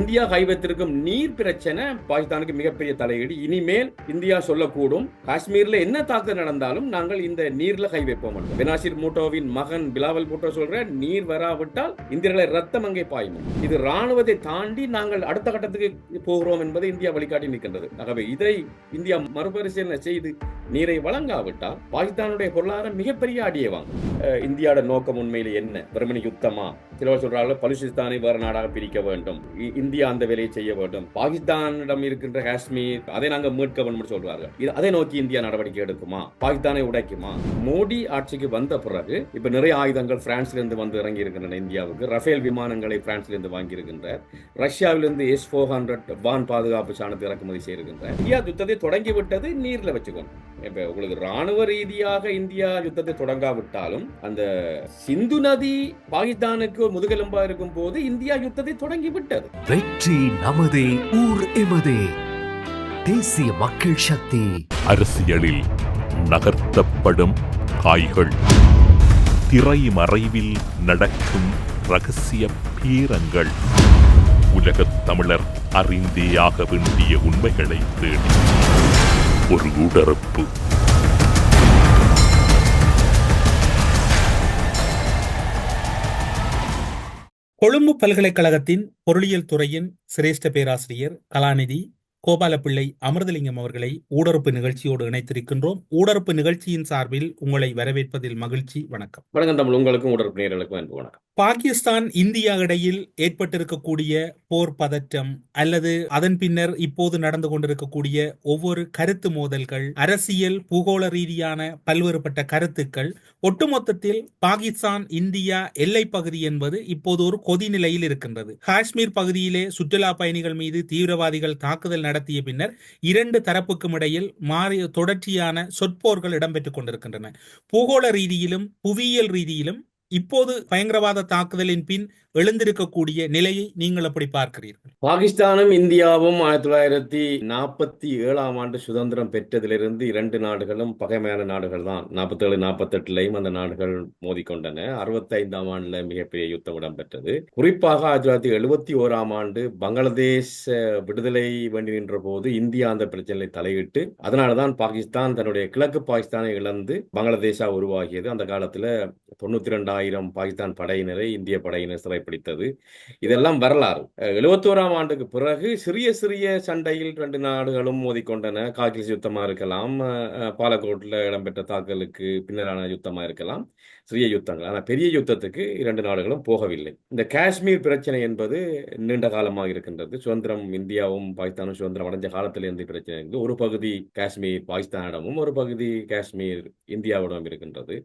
India கைவத்திருக்கும் நீர் பிரச்சனை பாகிஸ்தானுக்கு மிகப்பெரிய தலையீடு. இனிமேல் இந்தியா சொல்லக்கூடும். காஷ்மீர்ல என்ன தாக்குதல் நடந்தாலும் நாங்கள் இந்த நீர்ல கை வைப்போம் என்று. பெனாசிர் மகன் பிலாவல் பூட்டோ சொல்ற நீர் வராவிட்டால் இந்தியர்களை ரத்தம் அங்கே பாயும். இது ராணுவத்தை தாண்டி நாங்கள் அடுத்த கட்டத்துக்கு போகிறோம் என்பதை இந்தியா வழிகாட்டி நிற்கின்றது. ஆகவே இதை இந்தியா மறுபரிசீலனை செய்து நீரை வழங்காவிட்டால் பாகிஸ்தானுடைய பொருளாதாரம் மிகப்பெரிய அடியை வாங்கும். இந்தியாவோட நோக்கம் உண்மையில என்ன? பிரமணி யுத்தமா? சிலவர் சொல்றாங்க பலுசிஸ்தானை வேறு நாடாக பிரிக்க வேண்டும். இந்தியா அந்த வேலையை செய்ய வேண்டும். பாகிஸ்தானிடம் இருக்கின்ற காஷ்மீர் அதை நாங்கள் மீட்க வேண்டும் சொல்றார்கள் இது அதை நோக்கி இந்தியா நடவடிக்கை எடுக்குமா? பாகிஸ்தானை உடைக்குமா? மோடி ஆட்சிக்கு வந்த பிறகு இப்ப நிறைய ஆயுதங்கள் பிரான்ஸ்ல இருந்து வந்து இறங்கி இருக்கின்றன இந்தியாவுக்கு. ரஃபேல் விமானங்களை பிரான்ஸ்ல இருந்து வாங்கி ரஷ்யாவிலிருந்து எஸ் ஃபோர் ஹண்ட்ரட் வான் பாதுகாப்பு சாணத்தை இறக்குமதி செய்திருக்கின்றார். இந்தியா யுத்தத்தை தொடங்கி விட்டது நீர்ல வச்சுக்கணும் இப்ப உங்களுக்கு ராணுவ ரீதியாக இந்தியா யுத்தத்தை தொடங்காவிட்டாலும் அந்த சிந்து நதி பாகிஸ்தானுக்கு ஒரு முதுகெலும்பா இருக்கும் போது இந்தியா யுத்தத்தை தொடங்கி விட்டது வெற்றி நமதே ஊர் எமதே. தேசிய மக்கள் சக்தி. அரசியலில் நகர்த்தப்படும் காய்கள். திரைமறைவில் நடக்கும் ரகசிய பீரங்கள். உலகத் தமிழர் அறிந்தேயாக வேண்டிய உண்மைகளை தேடி. ஒரு உடறுப்பு கொழும்பு பல்கலைக்கழகத்தின் பொருளியல் துறையின் சிரேஷ்ட பேராசிரியர் கலாநிதி கோபாலப்பிள்ளை அமிர்தலிங்கம் அவர்களை ஊடறுப்பு நிகழ்ச்சியோடு இணைத்திருக்கின்றோம். ஊடறுப்பு நிகழ்ச்சியின் சார்பில் உங்களை வரவேற்பதில் மகிழ்ச்சி வணக்கம். வணக்கம் தமிழ். உங்களுக்கும் உடற்பு நேர்களுக்கும் அன்பு வணக்கம். பாகிஸ்தான் இந்தியா இடையில் ஏற்பட்டிருக்கக்கூடிய போர் பதற்றம் அல்லது அதன் பின்னர் இப்போது நடந்து கொண்டிருக்கக்கூடிய ஒவ்வொரு கருத்து மோதல்கள் அரசியல் பூகோள ரீதியான பல்வேறுபட்ட கருத்துக்கள் ஒட்டுமொத்தத்தில் பாகிஸ்தான் இந்தியா எல்லை பகுதி என்பது இப்போது ஒரு கொதிநிலையில் இருக்கின்றது. காஷ்மீர் பகுதியிலே சுற்றுலா பயணிகள் மீது தீவிரவாதிகள் தாக்குதல் நடத்திய பின்னர் இரண்டு தரப்புக்கும் இடையில் மாறிய தொடர்ச்சியான சொற்போர்கள் இடம்பெற்றுக் கொண்டிருக்கின்றன. பூகோள ரீதியிலும் புவியியல் ரீதியிலும் இப்போது பயங்கரவாத தாக்குதலின் பின் எழுந்திருக்கக்கூடிய நிலையை நீங்கள் எப்படி பார்க்கிறீர்கள். பாகிஸ்தானும் இந்தியாவும் ஆயிரத்தி தொள்ளாயிரத்தி நாற்பத்தி ஏழாம் ஆண்டு சுதந்திரம் பெற்றதிலிருந்து இரண்டு நாடுகளும் பகைமையான நாடுகள் தான். நாற்பத்தி ஏழு நாற்பத்தெட்டுலையும் அந்த நாடுகள் மோதிக்கொண்டன. அறுபத்தைந்தாம் ஆண்டுல மிகப்பெரிய யுத்தம் இடம்பெற்றது. குறிப்பாக ஆயிரத்தி தொள்ளாயிரத்தி எழுபத்தி ஓராம் ஆண்டு பங்களாதேஷ் விடுதலை வேண்டி நின்ற போது இந்தியா அந்த பிரச்சனையை தலையிட்டு அதனாலதான் பாகிஸ்தான் தன்னுடைய கிழக்கு பாகிஸ்தானை இழந்து பங்களாதேஷா உருவாகியது. அந்த காலத்துல தொண்ணூத்தி ரெண்டாயிரம் பாகிஸ்தான் படையினரை இந்திய படையினர் சிறைப்பிடித்தது. இதெல்லாம் வரலாறு. எழுபத்தோராம் ஆண்டுக்கு பிறகு சிறிய சிறிய சண்டையில் ரெண்டு நாடுகளும் மோதிக்கொண்டன. காகிஸ் யுத்தமாக இருக்கலாம். பாலக்கோட்டில் இடம்பெற்ற தாக்கலுக்கு பின்னரான யுத்தமாக இருக்கலாம். சிறிய யுத்தங்கள். ஆனால் பெரிய யுத்தத்துக்கு இரண்டு நாடுகளும் போகவில்லை. இந்த காஷ்மீர் பிரச்சனை என்பது நீண்ட காலமாக இருக்கின்றது. சுதந்திரம் இந்தியாவும் பாகிஸ்தானும் சுதந்திரம் அடைஞ்ச காலத்திலிருந்து பிரச்சனை இருந்து ஒரு பகுதி காஷ்மீர் பாகிஸ்தானிடமும் ஒரு பகுதி காஷ்மீர் இந்தியாவிடம் இருக்கின்றது.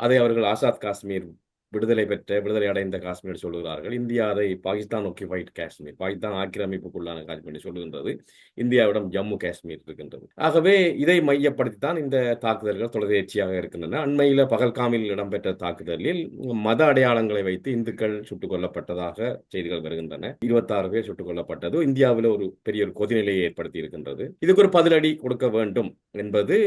அதை அவர்கள் ஆசாத் காஷ்மீர் விடுதலை பெற்ற விடுதலை அடைந்த காஷ்மீர் சொல்லுகிறார்கள். இந்தியா அதை பாகிஸ்தான் ஒக்கிஃபைட் காஷ்மீர் பாகிஸ்தான் ஆக்கிரமிப்புக்குள்ளான காஷ்மீர் சொல்லுகின்றது. இந்தியாவிடம் ஜம்மு காஷ்மீர் இருக்கின்றது. ஆகவே இதை மையப்படுத்தித்தான் இந்த தாக்குதல்கள் தொடர்ச்சியாக இருக்கின்றன. அண்மையில் பகல்காமில் இடம்பெற்ற தாக்குதலில் மத அடையாளங்களை வைத்து இந்துக்கள் சுட்டுக் கொல்லப்பட்டதாக செய்திகள் வருகின்றன. இருபத்தாறு பேர் சுட்டுக் கொல்லப்பட்டது. இந்தியாவில் ஒரு பெரிய ஒரு கொதிநிலையை ஏற்படுத்தி இருக்கின்றது. இதுக்கு ஒரு பதிலடி கொடுக்க வேண்டும் என்பது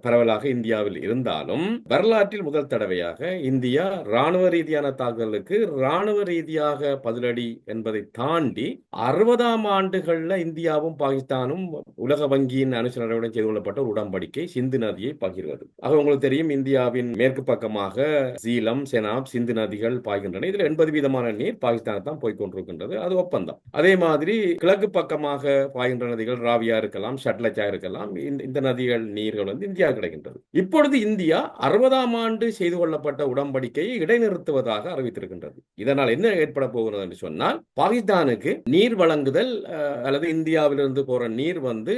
பரவலாக இந்தியாவில் இருந்தாலும் வரலாற்றில் முதல் தடவையாக இந்தியா ராணுவ ரீதியான தாக்குதலுக்கு ராணுவ ரீதியாக பதிலடி என்பதை தாண்டி அறுபதாம் ஆண்டுகள்ல இந்தியாவும் பாகிஸ்தானும் உலக வங்கியின் அனுசரணையுடன் செய்து கொள்ளப்பட்ட ஒரு உடன்படிக்கை சிந்து நதியை பகிர்வது ஆக உங்களுக்கு தெரியும் இந்தியாவின் மேற்கு பக்கமாக சீலம் செனாப் சிந்து நதிகள் பாய்கின்றன. இதுல எண்பது வீதமான நீர் பாகிஸ்தானை தான் போய் கொண்டிருக்கின்றது. அது ஒப்பந்தம். அதே மாதிரி கிழக்கு பக்கமாக பாய்கின்ற நதிகள் ராவியா இருக்கலாம் ஷட்லச்சா இருக்கலாம் இந்த நதிகள் நீர்கள் வந்து இந்தியா கிடைக்கின்றது. இப்பொழுது இந்தியா அறுபதாம் ஆண்டு செய்து கொள்ளப்பட்ட உடன்படிக்கையை இடைநிறுத்துவதாக அறிவித்திருக்கின்றது. இதனால் என்ன ஏற்பட போகிறது என்று சொன்னால் பாகிஸ்தானுக்கு நீர் வழங்குதல் அல்லது இந்தியாவிலிருந்து போற நீர் வந்து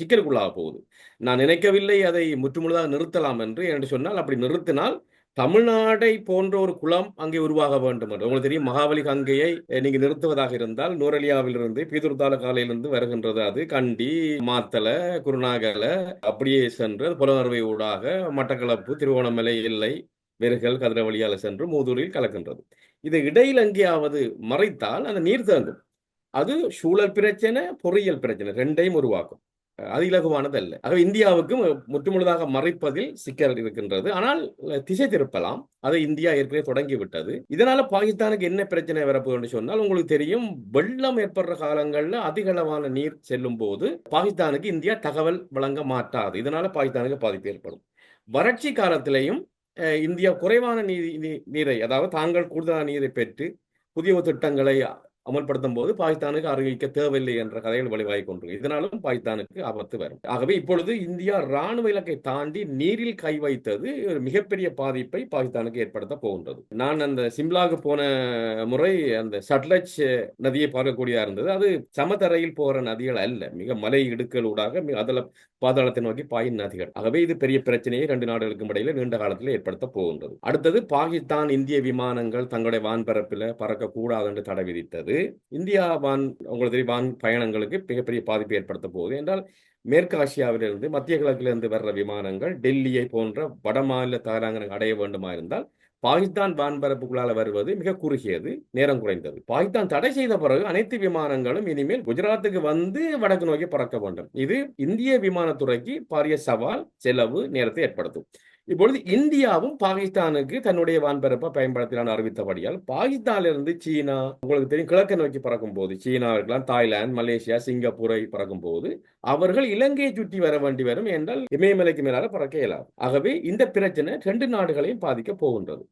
சிக்கலுக்குள்ளாக போகுது. நான் நினைக்கவில்லை அதை முற்றுமுழுதாக நிறுத்தலாம் என்று. என்று சொன்னால் அப்படி நிறுத்தினால் தமிழ்நாடை போன்ற ஒரு குளம் அங்கே உருவாக வேண்டும் என்று. உங்களுக்கு தெரியும் மகாபலி கங்கையை நீங்க நிறுத்துவதாக இருந்தால் நூரலியாவிலிருந்து பீதுர்தால காலையிலிருந்து வருகின்றது அது. கண்டி மாத்தல குருநாகலை அப்படியே சென்று புலனர்வை ஊடாக மட்டக்களப்பு திருவோணமலை இல்லை வெறுகல் கதிரவழியால சென்று மூதூரில் கலக்கின்றது. இது இடையில் எங்கேயாவது மறைத்தால் அந்த நீர் தேங்கும். அது சூழல் பிரச்சனை பொறியியல் பிரச்சனை ரெண்டையும் உருவாக்கும். அது இலகுவானது அல்ல ஆகவே இந்தியாவுக்கும் முற்றுமுழுதாக மறைப்பதில் சிக்கல் இருக்கின்றது. ஆனால் திசை திருப்பலாம். அதை இந்தியா ஏற்கனவே தொடங்கிவிட்டது. இதனால பாகிஸ்தானுக்கு என்ன பிரச்சனை வரப்போகுதுன்னு சொன்னால் உங்களுக்கு தெரியும் வெள்ளம் ஏற்படுற காலங்களில் அதிக அளவான நீர் செல்லும் போது பாகிஸ்தானுக்கு இந்தியா தகவல் வழங்க மாட்டாது. இதனால பாகிஸ்தானுக்கு பாதிப்பு ஏற்படும். வறட்சி காலத்திலையும் இந்தியா குறைவான நீதி நீ- நீரை அதாவது தாங்கள் கூடுதலான நீரை பெற்று புதிய திட்டங்களை அமல்படுத்தும் போது பாகிஸ்தானுக்கு அறிவிக்க தேவையில்லை என்ற கதைகள் வழிவாகி கொண்டு இதனாலும் பாகிஸ்தானுக்கு ஆபத்து வரும். ஆகவே இப்பொழுது இந்தியா ராணுவ இலக்கை தாண்டி நீரில் கை வைத்தது ஒரு மிகப்பெரிய பாதிப்பை பாகிஸ்தானுக்கு ஏற்படுத்த போகின்றது. நான் அந்த சிம்லாவுக்கு போன முறை அந்த சட்லஜ் நதியை பார்க்கக்கூடியதா இருந்தது. அது சமதரையில் போற நதிகள் அல்ல. மிக மலை இடுக்களூடாக மிக அதில் பாதாளத்தை நோக்கி பாயும் நதிகள். ஆகவே இது பெரிய பிரச்சனையை ரெண்டு நாடுகளுக்கும் இடையில நீண்ட காலத்தில் ஏற்படுத்த போகின்றது. அடுத்தது பாகிஸ்தான் இந்திய விமானங்கள் தங்களுடைய வான்பரப்பில் பறக்கக்கூடாது என்று தடை விதித்தது. இந்தியா வான் உங்களுக்கு தெரியும் வான் பயணங்களுக்கு மிகப்பெரிய பாதிப்பு ஏற்படுத்த போகுது. என்றால் மேற்கு ஆசியாவிலிருந்து மத்திய கிழக்கிலிருந்து வர்ற விமானங்கள் டெல்லியை போன்ற வடமாநில தலைநகரம் அடைய வேண்டுமா இருந்தால் பாகிஸ்தான் வான்பரப்புக்குள்ளால வருவது மிக குறுகியது நேரம் குறைந்தது. பாகிஸ்தான் தடை செய்த பிறகு அனைத்து விமானங்களும் இனிமேல் குஜராத்துக்கு வந்து வடக்கு நோக்கி பறக்க வேண்டும். இது இந்திய விமானத்துறைக்கு பாரிய சவால் செலவு நேரத்தை ஏற்படுத்தும். இப்பொழுது இந்தியாவும் பாகிஸ்தானுக்கு தன்னுடைய வான்பரப்பை பயன்படுத்தலான்னு அறிவித்தபடியால் பாகிஸ்தானிலிருந்து சீனா உங்களுக்கு தெரியும் கிழக்கு நோக்கி பறக்கும் போது சீனா இருக்கலாம் தாய்லாந்து மலேசியா சிங்கப்பூரை பறக்கும் போது அவர்கள் இலங்கையை சுற்றி வர வேண்டி வரும் என்றால் இமயமலைக்கு மேலாக பறக்க இயலாது. ஆகவே இந்த பிரச்சனை ரெண்டு நாடுகளையும் பாதிக்க போகின்றது.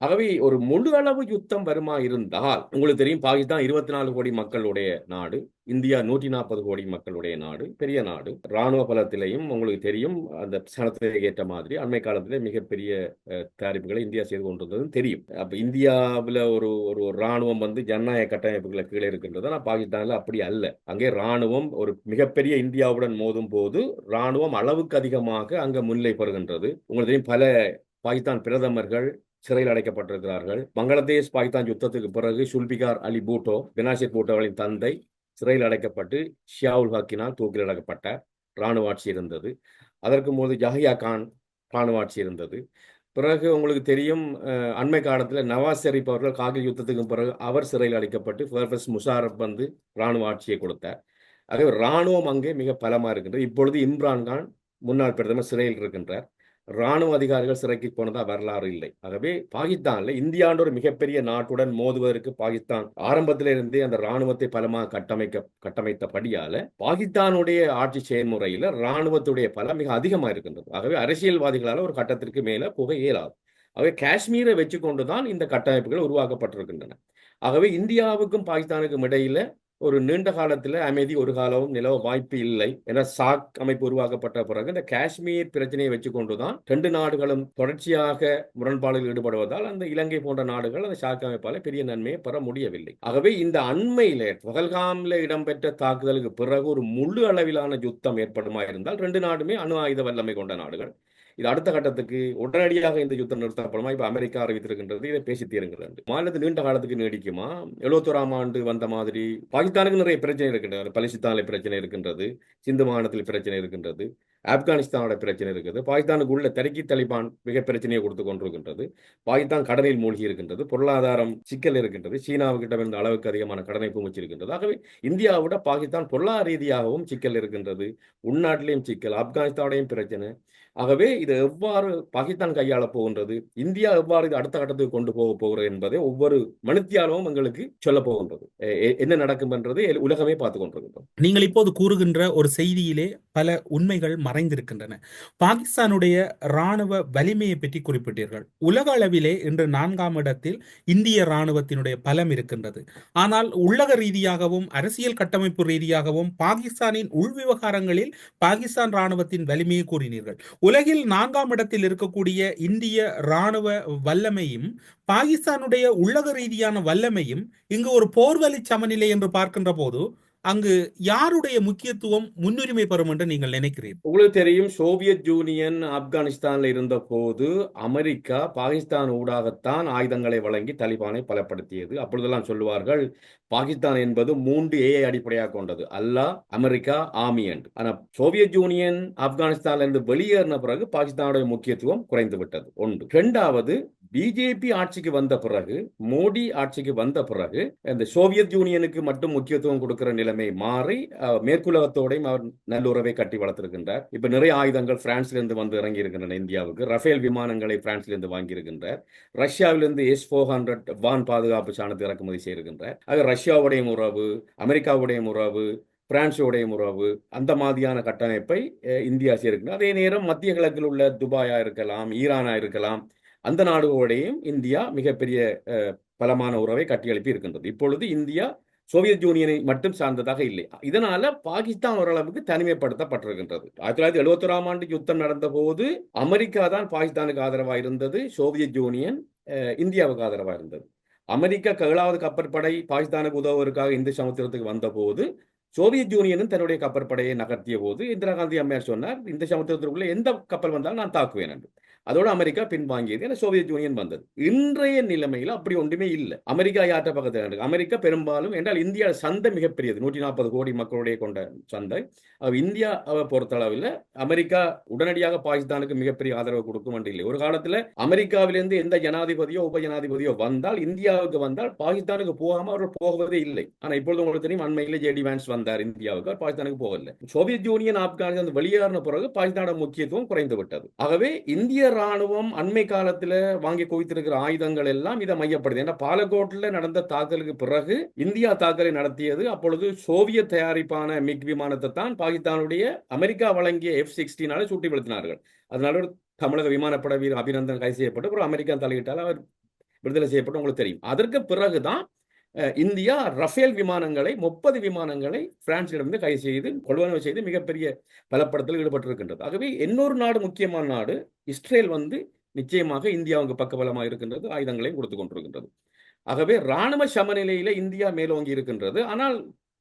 ஆகவே ஒரு முழு அளவு யுத்தம் வருமா இருந்தால் உங்களுக்கு தெரியும் பாகிஸ்தான் இருபத்தி நாலு கோடி மக்களுடைய நாடு இந்தியா நூற்றி நாற்பது கோடி மக்களுடைய நாடு பெரிய நாடு. ராணுவ பலத்திலையும் உங்களுக்கு தெரியும் அந்த சனத்திற்கு ஏற்ற மாதிரி அண்மை காலத்திலே மிகப்பெரிய தயாரிப்புகளை இந்தியா செய்து கொண்டிருந்ததும் தெரியும். அப்ப இந்தியாவில் ஒரு ஒரு ராணுவம் வந்து ஜனநாயக கட்டமைப்புகளை கீழே இருக்கின்றது. ஆனால் பாகிஸ்தானில் அப்படி அல்ல. அங்கே ராணுவம் ஒரு மிகப்பெரிய இந்தியாவுடன் மோதும் போது ராணுவம் அளவுக்கு அதிகமாக அங்கே முன்னிலை பெறுகின்றது உங்களுக்கு தெரியும் பல பாகிஸ்தான் பிரதமர்கள் சிறையில் அடைக்கப்பட்டிருக்கிறார்கள். பங்களாதேஷ் பாகிஸ்தான் யுத்தத்துக்கு பிறகு சுல்பிகார் அலி பூட்டோ பினாசித் பூட்டோவின் தந்தை சிறையில் அடைக்கப்பட்டு ஷியாவுல் ஹக்கினால் தூக்கில் அடக்கப்பட்டார் இராணுவ ஆட்சி இருந்தது. அதற்கு போது ஜஹியா கான் இராணுவ ஆட்சி இருந்தது. பிறகு உங்களுக்கு தெரியும் அண்மை காலத்தில் நவாஸ் ஷெரீப் அவர்கள் காகில் யுத்தத்துக்கு பிறகு அவர் சிறையில் அடைக்கப்பட்டு ஃபர்ஃபஸ் முஷாரப் வந்து இராணுவ ஆட்சியை கொடுத்தார். ஆகவே இராணுவம் அங்கே மிக பலமாக இருக்கின்றது. இப்பொழுது இம்ரான் கான் முன்னாள் பிரதமர் சிறையில் இருக்கின்றார். ராணுவ அதிகாரிகள் சிறைக்கு போனதா வரலாறு இல்லை. ஆகவே பாகிஸ்தான்ல இந்தியான்ற ஒரு மிகப்பெரிய நாட்டுடன் மோதுவதற்கு பாகிஸ்தான் ஆரம்பத்திலிருந்தே அந்த ராணுவத்தை பலமாக கட்டமைக்க கட்டமைத்தபடியால பாகிஸ்தானுடைய ஆட்சி செயல்முறையில ராணுவத்துடைய பலம் மிக அதிகமா இருக்கின்றது. ஆகவே அரசியல்வாதிகளால ஒரு கட்டத்திற்கு மேல போக இயலாது ஆகவே காஷ்மீரை வச்சுக்கொண்டுதான் இந்த கட்டமைப்புகள் உருவாக்கப்பட்டிருக்கின்றன. ஆகவே இந்தியாவுக்கும் பாகிஸ்தானுக்கும் இடையில ஒரு நீண்ட காலத்தில் அமைதி ஒரு காலமும் நிலவ வாய்ப்பு இல்லை. என சாக் அமைப்பு உருவாக்கப்பட்ட பிறகு இந்த காஷ்மீர் பிரச்சனையை வச்சுக்கொண்டுதான் ரெண்டு நாடுகளும் தொடர்ச்சியாக முரண்பாடுகள் ஈடுபடுவதால் அந்த இலங்கை போன்ற நாடுகள் அந்த சாக் அமைப்பால் பெரிய நன்மையை பெற முடியவில்லை. ஆகவே இந்த அண்மையில பகல்காமில் இடம்பெற்ற தாக்குதலுக்கு பிறகு ஒரு முழு அளவிலான யுத்தம் ஏற்படுமா இருந்தால் ரெண்டு நாடுமே அணு ஆயுத வல்லமை கொண்ட நாடுகள். இது அடுத்த கட்டத்துக்கு உடனடியாக இந்த யுத்தம் நிறுத்தப்படுமா இப்ப அமெரிக்கா அறிவித்திருக்கின்றது. இதை பேசி தீருங்கிறது மாநிலத்து நீண்ட காலத்துக்கு நீடிக்குமா? எழுபத்தோராம் ஆண்டு வந்த மாதிரி பாகிஸ்தானுக்கு நிறைய பிரச்சனை இருக்கின்றது. பலிஸ்தானில் பிரச்சனை இருக்கின்றது. சிந்து மாநிலத்தில் பிரச்சனை இருக்கின்றது. ஆப்கானிஸ்தானோட பிரச்சனை இருக்குது. பாகிஸ்தானுக்கு உள்ள தெரக்கி தலிபான் மிக பிரச்சனையை கொடுத்து கொண்டிருக்கின்றது. பாகிஸ்தான் கடனில் மூழ்கி இருக்கின்றது. பொருளாதாரம் சிக்கல் இருக்கின்றது. சீனாவுக்கிட்ட இருந்த அளவுக்கு அதிகமான கடனை குமிச்சிருக்கின்றது ஆகவே இந்தியாவோட பாகிஸ்தான் பொருளாதார ரீதியாகவும் சிக்கல் இருக்கின்றது. உள்நாட்டிலையும் சிக்கல் ஆப்கானிஸ்தானோடையும் பிரச்சனை. ஆகவே இது எவ்வாறு பாகிஸ்தான் கையாள போகின்றது இந்தியா எவ்வாறு இது அடுத்த கட்டத்துக்கு கொண்டு போக போகிறது என்பதை ஒவ்வொரு மணித்தியாலமும் எங்களுக்கு சொல்ல போகின்றது. என்ன நடக்கும் என்றது உலகமே பார்த்து கொண்டிருக்கின்றோம் நீங்கள் இப்போது கூறுகின்ற ஒரு செய்தியிலே பல உண்மைகள் மறைந்திருக்கின்றன. பாகிஸ்தானுடைய ராணுவ வலிமையை பற்றி குறிப்பிட்டீர்கள். உலக அளவிலே இன்று நான்காம் இடத்தில் இந்திய ராணுவத்தினுடைய பலம் இருக்கின்றது. ஆனால் உள்ளக ரீதியாகவும் அரசியல் கட்டமைப்பு ரீதியாகவும் பாகிஸ்தானின் உள்விவகாரங்களில் பாகிஸ்தான் ராணுவத்தின் வலிமையை கூறினீர்கள். உலகில் நான்காம் இடத்தில் இருக்கக்கூடிய இந்திய ராணுவ வல்லமையும் பாகிஸ்தானுடைய உள்ளக ரீதியான வல்லமையும் இங்கு ஒரு போர்வலி சமநிலை என்று பார்க்கின்ற போது அங்கு யாருடைய முக்கியத்துவம் முன்னுரிமை பெறும் என்று நீங்கள் நினைக்கிறீர்கள்? உங்களுக்கு தெரியும் சோவியத் யூனியன் ஆப்கானிஸ்தான்ல இருந்த போது அமெரிக்கா பாகிஸ்தான் ஊடாகத்தான் ஆயுதங்களை வழங்கி தலிபானை பலப்படுத்தியது. அப்பொழுதெல்லாம் சொல்லுவார்கள் பாகிஸ்தான் என்பது மூன்று ஏஐ அடிப்படையாக கொண்டது. அல்லாஹ் அமெரிக்கா ஆர்மி அண்ட் ஆனா சோவியத் யூனியன் ஆப்கானிஸ்தான்ல இருந்து வெளியேறின பிறகு பாகிஸ்தானுடைய முக்கியத்துவம் குறைந்து விட்டது ஒன்று. இரண்டாவது பிஜேபி ஆட்சிக்கு வந்த பிறகு மோடி ஆட்சிக்கு வந்த பிறகு இந்த சோவியத் யூனியனுக்கு மட்டும் முக்கியத்துவம் கொடுக்கிற நிலைமை மாறி மேற்குலகத்தோடையும் அவர் நல்லுறவை கட்டி வளர்த்திருக்கின்றார். இப்ப நிறைய ஆயுதங்கள் பிரான்ஸ்லேருந்து வந்து இறங்கி இருக்கின்றன இந்தியாவுக்கு. ரஃபேல் விமானங்களை பிரான்ஸ்லேருந்து வாங்கியிருக்கின்றார். ரஷ்யாவிலிருந்து எஸ் ஃபோர் ஹண்ட்ரட் வான் பாதுகாப்பு சாணத்தை இறக்குமதி செய்திருக்கின்றார். ஆக ரஷ்யாவுடைய உறவு அமெரிக்காவுடைய உறவு பிரான்ஸோடைய உறவு அந்த மாதிரியான கட்டமைப்பை இந்தியா சேர்க்கின்றது அதே நேரம் மத்திய கிழக்கில் உள்ள துபாயா இருக்கலாம் ஈரானா இருக்கலாம் அந்த நாடுகளோடையும் இந்தியா மிகப்பெரிய பலமான உறவை கட்டியெழுப்பி இருக்கின்றது இப்பொழுது இந்தியா சோவியத் யூனியனை மட்டும் சார்ந்ததாக இல்லை. இதனால பாகிஸ்தான் ஓரளவுக்கு தனிமைப்படுத்தப்பட்டிருக்கின்றது. ஆயிரத்தி தொள்ளாயிரத்தி எழுபத்தொராம் ஆண்டு யுத்தம் நடந்த போது அமெரிக்கா தான் பாகிஸ்தானுக்கு ஆதரவாக இருந்தது சோவியத் யூனியன் இந்தியாவுக்கு ஆதரவாக இருந்தது. அமெரிக்கா ஏழாவது கப்பற்படை பாகிஸ்தானுக்கு உதவுவதற்காக இந்து சமுத்திரத்துக்கு வந்தபோது சோவியத் யூனியனும் தன்னுடைய கப்பற்படையை நகர்த்திய போது இந்திரா காந்தி அம்மையார் சொன்னார் இந்த சமுத்திரத்திற்குள்ள எந்த கப்பல் வந்தாலும் நான் தாக்குவேன் என்று. அதோட அமெரிக்கா பின்வாங்கியது. ஏன்னா சோவியத் யூனியன் வந்தது. இன்றைய நிலைமையில் அப்படி ஒன்றுமே இல்லை. அமெரிக்கா யார்ட்ட பக்கத்தில் இருக்கு? அமெரிக்கா பெரும்பாலும் என்றால் இந்தியா சந்தை மிகப்பெரியது. நூற்றி நாற்பது கோடி மக்களுடைய கொண்ட சந்தை. இந்தியாவை பொறுத்தளவில் அமெரிக்கா உடனடியாக பாகிஸ்தானுக்கு மிகப்பெரிய ஆதரவு கொடுக்கும் என்று இல்லை. ஒரு காலத்துல அமெரிக்காவிலிருந்து எந்த ஜனாதிபதியோ உப ஜனாதிபதியோ வந்தால் இந்தியாவுக்கு வந்தால் பாகிஸ்தானுக்கு போகாம அவர்கள் போகவே இல்லை. ஆனால் இப்பொழுது உங்களுக்கு தெரியும் அண்மையில் ஜேடி வேன்ஸ் வந்தார் இந்தியாவுக்கு. பாகிஸ்தானுக்கு போகவில்லை. சோவியத் யூனியன் ஆப்கானிஸ்தான் வெளியேறின பிறகு பாகிஸ்தானோட முக்கியத்துவம் குறைந்து விட்டது. ஆகவே இந்திய ராணுவம் அண்மை காலத்துல வாங்கி குவித்திருக்கிற ஆயுதங்கள் எல்லாம் இதை மையப்படுது. ஏன்னா பாலக்கோட்டில் நடந்த தாக்கலுக்கு பிறகு இந்தியா தாக்குதலை நடத்தியது. அப்பொழுது சோவியத் தயாரிப்பான மிக் விமானத்தை தான் பாகிஸ்தானுடைய அமெரிக்கா வழங்கிய எஃப் சிக்ஸ்டீனால சுட்டி வீழ்த்தினார்கள். அதனால ஒரு தமிழக விமானப்பட வீரர் அபிநந்தன் கைது செய்யப்பட்டு அப்புறம் அமெரிக்கா தலையிட்டால் அவர் விடுதலை செய்யப்பட்டு உங்களுக்கு தெரியும். அதற்கு பிறகுதான் இந்தியா ரஃபேல் விமானங்களை முப்பது விமானங்களை பிரான்சிடமிருந்து கைது செய்து கொள்வனவு செய்து மிகப்பெரிய பலப்படுத்தல் ஈடுபட்டிருக்கின்றது. ஆகவே இன்னொரு நாடு முக்கியமான நாடு இஸ்ரேல் வந்து நிச்சயமாக இந்தியாவுக்கு பக்கபலமாக இருக்கின்றது ஆயுதங்களை கொடுத்து கொண்டிருக்கின்றது. ஆகவே இராணுவ சமநிலையில இந்தியா மேலோங்கி இருக்கின்றது. ஆனால்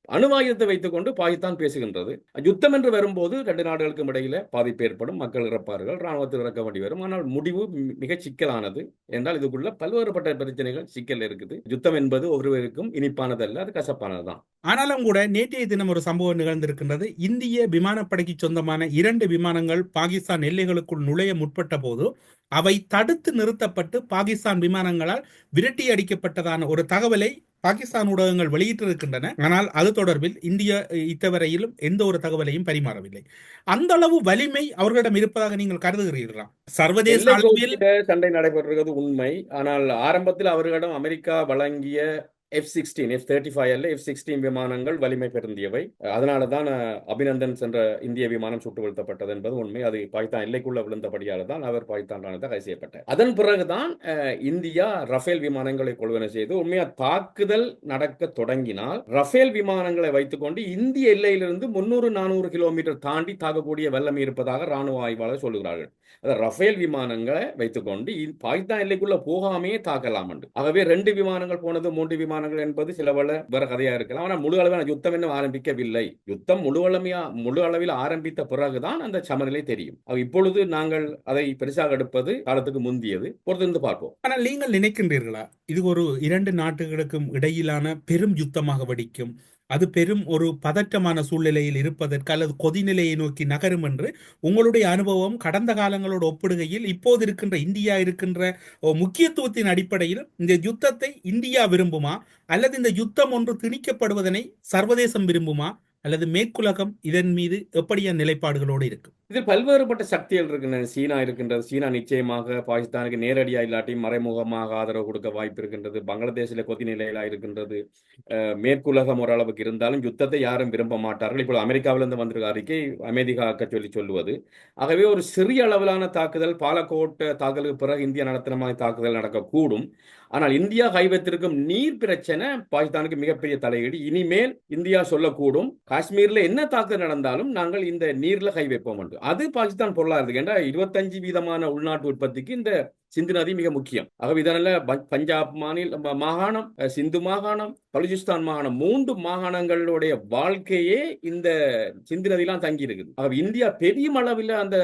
அணுவாயுதத்தை வைத்துக்கொண்டு பாகிஸ்தான் பேசுகின்றது. யுத்தம் என்று வரும்போது ரெண்டு நாடுகளுக்கும் இடையில பாதிப்பு ஏற்படும். மக்கள் இறப்பார்கள். ராணுவத்தில் இறக்க வேண்டி வரும். ஆனால் முடிவு மிக சிக்கலானது. என்றால் இதுக்குள்ள பல்வேறுபட்ட பிரச்சனைகள் சிக்கல் இருக்குது. யுத்தம் என்பது ஒருவருக்கும் இனிப்பானதல்ல அது கசப்பானதுதான். ஆனாலும் கூட நேற்றைய தினம் ஒரு சம்பவம் நிகழ்ந்திருக்கின்றது. இந்திய விமானப்படைக்கு சொந்தமான இரண்டு விமானங்கள் பாகிஸ்தான் எல்லைகளுக்குள் நுழைய முற்பட்ட போது அவை தடுத்து நிறுத்தப்பட்டு பாகிஸ்தான் விமானங்களால் விரட்டி அடிக்கப்பட்டதான ஒரு தகவலை பாகிஸ்தான் ஊடகங்கள் வெளியிட்டிருக்கின்றன. ஆனால் அது தொடர்பில் இந்தியா இத்தவரையிலும் எந்த ஒரு தகவலையும் பரிமாறவில்லை. அந்த அளவு வலிமை அவர்களிடம் இருப்பதாக நீங்கள் கருதுகிறீர்களா? சர்வதேச அளவில் சண்டை நடைபெறுகிறது உண்மை. ஆனால் ஆரம்பத்தில் அவர்களிடம் அமெரிக்கா வழங்கிய எஃப் சிக்ஸ்டீன் எஃப் தேர்ட்டி ஃபைவ்ல எஃப் சிக்ஸ்டீன் விமானங்கள் வலிமை பெருந்தியவை. அதனால தான் அபிநந்தன் சென்ற இந்திய விமானம் சுட்டு வீழ்த்தப்பட்டது என்பது உண்மை. அது பாகிஸ்தான் எல்லைக்குள்ள விழுந்தபடியால் தான் அவர் பாகிஸ்தான் ராணுவத்தை கைது செய்யப்பட்டார் அதன் பிறகுதான் இந்தியா ரஃபேல் விமானங்களை கொள்வன செய்து உண்மையா தாக்குதல் நடக்க தொடங்கினால் ரஃபேல் விமானங்களை வைத்துக்கொண்டு இந்திய எல்லையிலிருந்து முன்னூறு நானூறு கிலோமீட்டர் தாண்டி தாக்கக்கூடிய வல்லமை இருப்பதாக ராணுவ ஆய்வாளர் சொல்லுகிறார்கள். ரஃபேல் விமானங்களை வைத்துக்கொண்டு இ- பாகிஸ்தான் எல்லைக்குள்ள போகாமே தாக்கலாம் ஆகவே ரெண்டு விமானங்கள் போனது மூன்று விமானம் விமானங்கள் என்பது சில வேளை வேற கதையா இருக்கலாம். ஆனால் முழு அளவில் யுத்தம் இன்னும் ஆரம்பிக்கவில்லை. யுத்தம் முழு அளமையா முழு அளவில் ஆரம்பித்த பிறகுதான் அந்த சமநிலை தெரியும். இப்பொழுது நாங்கள் அதை பெருசாக எடுப்பது காலத்துக்கு முந்தியது. பொறுத்திருந்து பார்ப்போம். ஆனால் நீங்கள் நினைக்கின்றீர்களா? இது ஒரு இரண்டு நாட்டுகளுக்கும் இடையிலான பெரும் யுத்தமாக வெடிக்கும். அது பெரும் ஒரு பதற்றமான சூழ்நிலையில் இருப்பதற்கு அல்லது கொதிநிலையை நோக்கி நகரும் என்று உங்களுடைய அனுபவம் கடந்த காலங்களோடு ஒப்பிடுகையில் இப்போது இருக்கின்ற இந்தியா இருக்கின்ற ஓ, முக்கியத்துவத்தின் அடிப்படையில் இந்த யுத்தத்தை இந்தியா விரும்புமா? அல்லது இந்த யுத்தம் ஒன்று திணிக்கப்படுவதனை சர்வதேசம் விரும்புமா? அல்லது மேற்குலகம் இதன் மீது எப்படியான நிலைப்பாடுகளோடு இருக்கும் இதில் பல்வேறுபட்ட சக்திகள் இருக்கின்றன. சீனா இருக்கின்றது. சீனா நிச்சயமாக பாகிஸ்தானுக்கு நேரடியாக இல்லாட்டி மறைமுகமாக ஆதரவு கொடுக்க வாய்ப்பு இருக்கின்றது. பங்களாதேஷில் கொதி நிலையிலாக இருக்கின்றது. மேற்குலகம் ஓரளவுக்கு இருந்தாலும் யுத்தத்தை யாரும் விரும்ப மாட்டார்கள். இப்பொழுது அமெரிக்காவிலிருந்து வந்திருக்க அறிக்கை அமைதி காக்க சொல்லி சொல்லுவது. ஆகவே ஒரு சிறிய அளவிலான தாக்குதல் பாலக்கோட்டை தாக்குதலுக்கு பிறகு இந்தியா நடத்தினமான தாக்குதல் நடக்கக்கூடும். ஆனால் இந்தியா கைவத்திருக்கும் நீர் பிரச்சனை பாகிஸ்தானுக்கு மிகப்பெரிய தலையீடு. இனிமேல் இந்தியா சொல்லக்கூடும். காஷ்மீரில் என்ன தாக்குதல் நடந்தாலும் நாங்கள் இந்த நீரில் கை வைப்போம் என்று. அது பாகிஸ்தான் பொருளாதாரத்துக்கு. ஏன்னா இருபத்தஞ்சு வீதமான உள்நாட்டு உற்பத்திக்கு இந்த சிந்து நதி மிக முக்கியம். ஆகவே இதனால பஞ்சாப் மாநில மாகாணம் சிந்து மாகாணம் பலுச்சிஸ்தான் மாகாணம் மூன்று மாகாணங்களுடைய வாழ்க்கையே இந்த சிந்து நதிலாம் தங்கி இருக்குது ஆகவே இந்தியா பெரிய அளவில் அந்த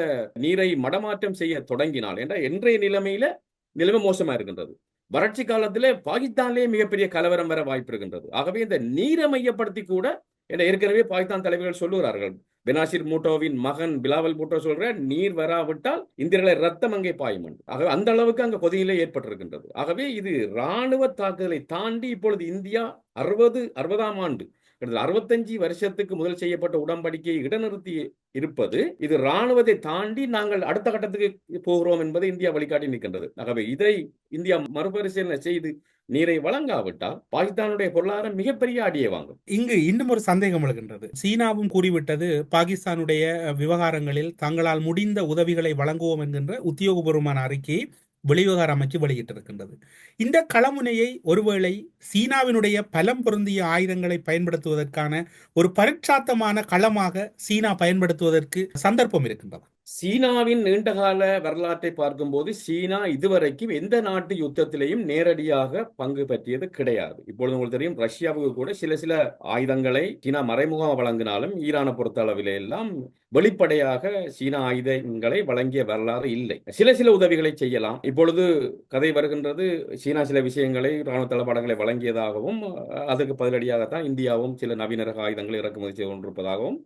நீரை மடமாற்றம் செய்ய தொடங்கினால் என்ற இன்றைய நிலைமையில நிலைமை மோசமா இருக்கின்றது. வறட்சி காலத்திலே பாகிஸ்தான்லேயே மிகப்பெரிய கலவரம் வர வாய்ப்பு இருக்கின்றது. ஆகவே இந்த நீரை மையப்படுத்தி கூட ஏன்னா ஏற்கனவே பாகிஸ்தான் தலைவர்கள் சொல்லுகிறார்கள் பெனாசிர் மூட்டோவின் மகன் பிலாவல் பூட்டோ சொல்ற நீர் வராவிட்டால் இந்தியர்களை ரத்தம் அங்கே பாயும் என்று. ஆகவே அந்த அளவுக்கு அங்க கொதியிலே ஏற்பட்டிருக்கின்றது ஆகவே இது இராணுவ தாக்குதலை தாண்டி இப்பொழுது இந்தியா அறுபது அறுபதாம் ஆண்டு கிட்டத்தட்ட அறுபத்தஞ்சு வருஷத்துக்கு முதல் செய்யப்பட்ட உடன்படிக்கையை இடைநிறுத்தி இருப்பது இது ராணுவத்தை தாண்டி நாங்கள் அடுத்த கட்டத்துக்கு போகிறோம் என்பதை இந்தியா வழிகாட்டி நிற்கின்றது. ஆகவே இதை இந்தியா மறுபரிசீலனை செய்து நீரை வழங்காவிட்டால் பாகிஸ்தானுடைய பொருளாதாரம் மிகப்பெரிய அடியை வாங்கும். இங்கு இன்னும் ஒரு சந்தேகம் எழுகின்றது. சீனாவும் கூறிவிட்டது பாகிஸ்தானுடைய விவகாரங்களில் தங்களால் முடிந்த உதவிகளை வழங்குவோம் என்கின்ற உத்தியோகபூர்வமான அறிக்கையை வெளிவிவகார அமைச்சு வெளியிட்டிருக்கின்றது. இந்த களமுனையை ஒருவேளை சீனாவினுடைய பலம் பொருந்திய ஆயுதங்களை பயன்படுத்துவதற்கான ஒரு பரிட்சாத்தமான களமாக சீனா பயன்படுத்துவதற்கு சந்தர்ப்பம் இருக்கின்றது? சீனாவின் நீண்டகால வரலாற்றை பார்க்கும்போது சீனா இதுவரைக்கும் எந்த நாட்டு யுத்தத்திலையும் நேரடியாக பங்கு பற்றியது கிடையாது. இப்பொழுது உங்களுக்கு தெரியும் ரஷ்யாவுக்கு கூட சில சில ஆயுதங்களை சீனா மறைமுகமாக வழங்கினாலும் ஈரானை பொறுத்த அளவிலே எல்லாம் வெளிப்படையாக சீனா ஆயுதங்களை வழங்கிய வரலாறு இல்லை. சில சில உதவிகளை செய்யலாம். இப்பொழுது கதை வருகின்றது சீனா சில விஷயங்களை இராணுவ தளபாடங்களை வழங்கியதாகவும் அதுக்கு பதிலடியாகத்தான் இந்தியாவும் சில நவீன ஆயுதங்களை இறக்குமதி செய்து கொண்டிருப்பதாகவும்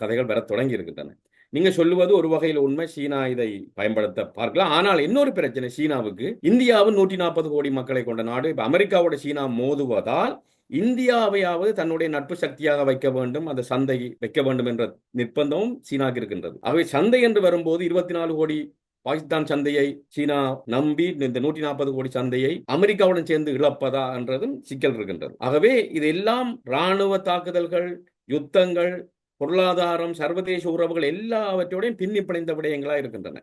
கதைகள் வர தொடங்கி இருக்கின்றன. நீங்க சொல்லுவது ஒரு வகையில் உண்மை. சீனா இதை பயன்படுத்த பார்க்கலாம். ஆனால் இன்னொரு பிரச்சனை சீனாவுக்கு. இந்தியாவும் நூற்றி நாற்பது கோடி மக்களை கொண்ட நாடு. இப்ப அமெரிக்காவோட சீனா மோதுவதால் இந்தியாவையாவது தன்னுடைய நட்பு சக்தியாக வைக்க வேண்டும். அந்த சந்தை வைக்க வேண்டும் என்ற நிர்பந்தமும் சீனாக்கு இருக்கின்றது. ஆகவே சந்தை என்று வரும்போது இருபத்தி நாலு கோடி பாகிஸ்தான் சந்தையை சீனா நம்பி இந்த நூற்றி நாற்பது கோடி சந்தையை அமெரிக்காவுடன் சேர்ந்து இழப்பதா என்றதும் சிக்கல் இருக்கின்றது. ஆகவே இதெல்லாம் இராணுவ தாக்குதல்கள் யுத்தங்கள் பொருளாதாரம் சர்வதேச உறவுகள் எல்லாவற்றோடையும் பின்னி பிணைந்த விடயங்களா இருக்கின்றன.